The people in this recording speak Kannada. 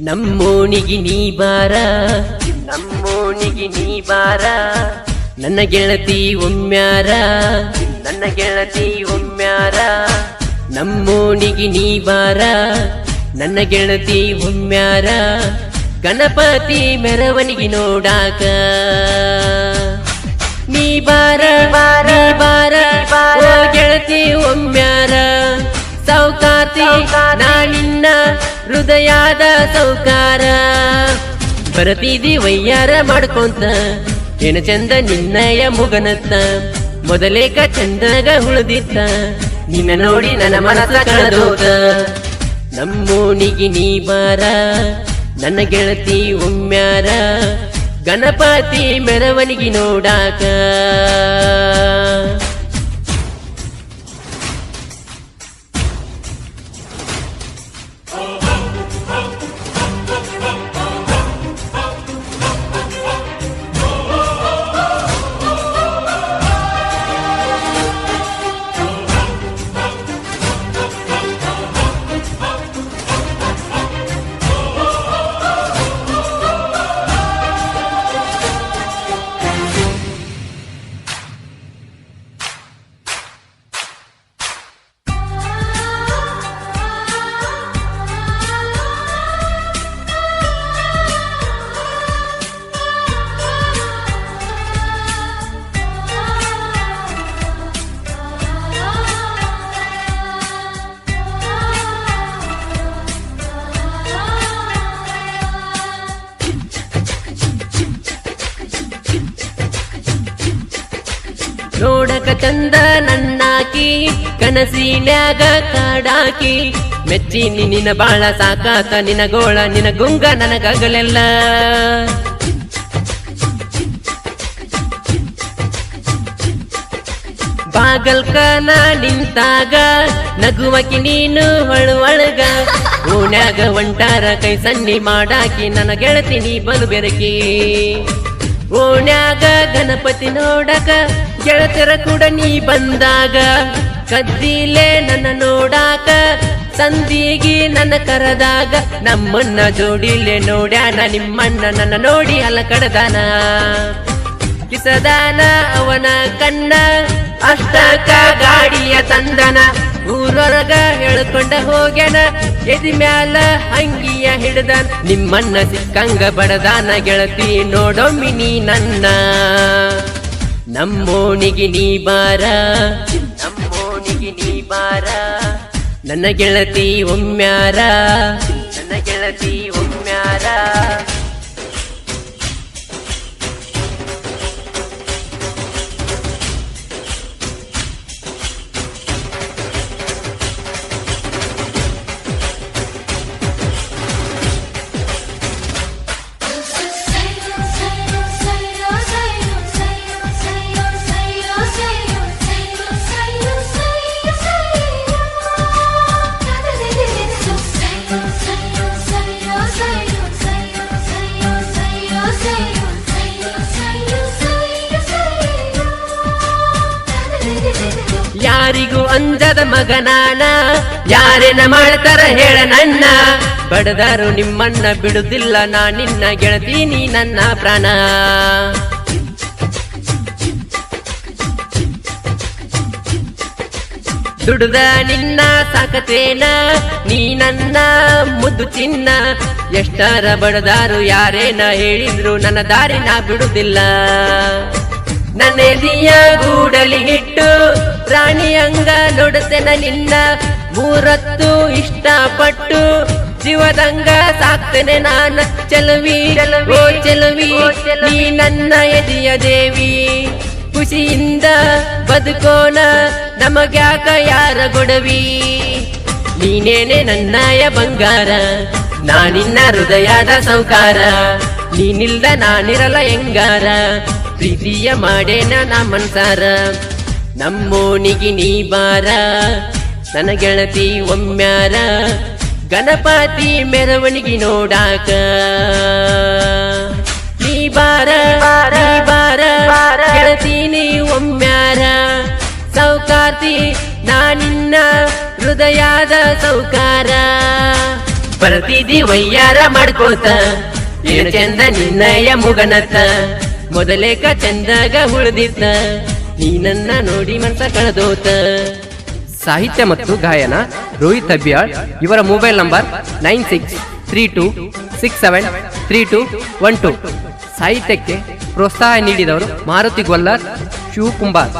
ನಮ್ಮೋಣಿಗಿ ನೀ ಬಾರ. ನಮ್ಮೋಣಿಗಿ ನೀ ಬಾರ. ನನ್ನ ಗೆಳತಿ ಒಮ್ಮ್ಯಾರ ನನ್ನ ಗೆಳತಿ ಒಮ್ಮ್ಯಾರ ನಮ್ಮೋಣಿಗಿ ನೀ ಬಾರ. ನನ್ನ ಗೆಳತಿ ಒಮ್ಮ್ಯಾರ ಗಣಪತಿ ಮೆರವಣಿಗೆ ನೋಡಾಕ. ನೀ ಬಾರ ಬಾರ ಬಾರ. ಬಾರ. ಗೆಳತಿ ಒಮ್ಮ್ಯಾರ ಸೌಕಾತಿ ಹೃದಯದ ಸೌಕಾರ. ಪ್ರತಿದಿ ವಯ್ಯಾರ ಮಾಡ್ಕೊಂತ, ಏನ ಚಂದ ನಿನ್ನಯ ಮುಗನತ್ತ. ಮೊದಲೇಕ ಚಂದಗ ಉಳಿದಿತ್ತ, ನಿನ್ನ ನೋಡಿ ನನ್ನ ಮನಸ ಕಳೆದೋತ. ನಮ್ಮೋಣಿಗಿ ನೀ ಬಾರ, ನನ್ನ ಗೆಳತಿ ಒಮ್ಮ್ಯಾರ ಗಣಪತಿ ಮೆರವಣಿಗೆ ನೋಡಾಕ. ಚಂದ ನನ್ನಾಕಿ, ಕನಸಿನ್ಯಾಗ ಕಾಡಾಕಿ. ಮೆಚ್ಚಿ ನಿನ್ನ ಬಾಳ ಸಾಕಾತ ನಿನ ಗೋಳ ನಿನ ಗುಂಗ ನನಗಗಲೆಲ್ಲ. ಬಾಗಲ್ಕನ ನಿಂತಾಗ, ನಗುವಕಿ ನೀನು ಹೊಳುವಳಗ. ಓಣ್ಯಾಗ ಒಂಟಾರ ಕೈ ಸನ್ನಿ ಮಾಡಾಕಿ, ನನ್ನ ಗೆಳತಿ ನೀ ಬಲು ಬೆರಕಿ. ಓಣ್ಯಾಗ ಗಣಪತಿ ನೋಡಕ ಗೆಳತರ ಕೂಡ ನೀ ಬಂದಾಗ. ಕದ್ದಿಲೆ ನನ್ನ ನೋಡಾಕ, ಸಂದಿಗೆ ನನ್ನ ಕರೆದಾಗ. ನಮ್ಮನ್ನ ಜೋಡಿಲೆ ನೋಡ್ಯಾನ, ನಿಮ್ಮನ್ನ ನನ್ನ ನೋಡಿ ಅಲ್ಲ ಕಡದಾನ ಕಿಸದಾನ ಅವನ ಕಣ್ಣ ಅಷ್ಟಕ ಗಾಡಿಯ ತಂದನ. ಊರೊಳಗ ಹೇಳ್ಕೊಂಡ ಹೋಗ್ಯಾನ. ಎದಿ ಮ್ಯಾಲ ಅಂಗಿಯ ಹಿಡ್ದಾನ. ನಿಮ್ಮನ್ನ ಸಿಕ್ಕಂಗ ಬಡದಾನ ಗೆಳತಿ ನೋಡೊಮ್ಮಿ ನೀ ನನ್ನ. ನಮ್ಮೋಣಿಗೆ ನೀ ಬಾರ. ನಮ್ಮೋಣಿಗೆ ನೀ ಬಾರ. ನನ್ನ ಗೆಳತಿ ಒಮ್ಮ್ಯಾರ. ನನ್ನ ಗೆಳತಿ ಒಮ್ಮ್ಯಾರ. ಯಾರಿಗೂ ಅಂಜದ ಮಗನಾನ, ಯಾರೇನ ಮಾಡ್ತಾರ ಹೇಳ ನನ್ನ. ಬಡದಾರು ನಿಮ್ಮನ್ನ ಬಿಡುದಿಲ್ಲ, ನಾ ನಿನ್ನ ಗೆಳತೀನಿ ನನ್ನ ಪ್ರಾಣ. ದುಡ್ದ ನಿನ್ನ ಸಾಕತೇನ, ನೀ ನನ್ನ ಮುದ್ದು ಚಿನ್ನ. ಎಷ್ಟಾರ ಬಡದಾರು ಯಾರೇನ ಹೇಳಿದ್ರು, ನನ್ನ ದಾರಿ ನಾ ಬಿಡುದಿಲ್ಲ. ನನ್ನೆದಿಯ ಗೂಡಲಿ ಹಿಟ್ಟು, ರಾಣಿ ಅಂಗ ನೋಡುತ್ತೇನ ನಿನ್ನ ಮೂರತ್ತು ಇಷ್ಟಪಟ್ಟು. ಜೀವದಂಗ ಸಾಕ್ತೇನೆ ನಾನ, ಚಲವಿ, ಓ ಚಲವಿ, ನೀ ನನ್ನ ಎದಿಯ ದೇವಿ. ಖುಷಿಯಿಂದ ಬದುಕೋಣ, ನಮಗ್ಯಾಕ ಯಾರ ಗೊಡವಿ ನೀನೇನೆ ನನ್ನಯ ಬಂಗಾರ, ನಾನಿನ್ನ ಹೃದಯದ ಸೌಕಾರ. ನೀನಿಲ್ದ ನಾನಿರಲ ಹೆಂಗಾರ ಪ್ರೀತಿಯ ಮಾಡೇನ ನಾ ಮನ್ಸಾರ. ನಮ್ಮೋಣಿಗಿ ನೀ ಬಾರ, ನನ್ನ ಗೆಳತಿ ಒಮ್ಮ್ಯಾರ. ಗಣಪತಿ ಮೆರವಣಿಗೆ ನೋಡಾಕ. ನೀ ಬಾರ ಬಾರ, ಗೆಳತಿ ನೀ ಒಮ್ಮ್ಯಾರ. ಸೌಕಾರ್ತಿ ನಾನಿನ್ನ ಹೃದಯದ ಸೌಕಾರ. ಬರ್ತಿದಿ ವಯ್ಯಾರ ಮಾಡ್ಕೋತ, ಏನು ಚಂದ ನಿನ್ನಯ ಮುಗನತ್ತ. ಮೊದಲೇಕ ಚಂದಾಗ ಉಳಿದಿತ್ತ ನೀ ನನ್ನ ನೋಡಿ ಮಂತ ಕಳೆದೋತ. ಸಾಹಿತ್ಯ ಮತ್ತು ಗಾಯನ, ರೋಹಿತ್ ಅಭ್ಯಾಳ್ ಇವರ mobile number nine six three two six seven three two one two. ಸಾಹಿತ್ಯಕ್ಕೆ ಪ್ರೋತ್ಸಾಹ ನೀಡಿದವರು ಮಾರುತಿ ಗೊಲ್ಲರ್, ಶಿವಕುಂಬಾರ್.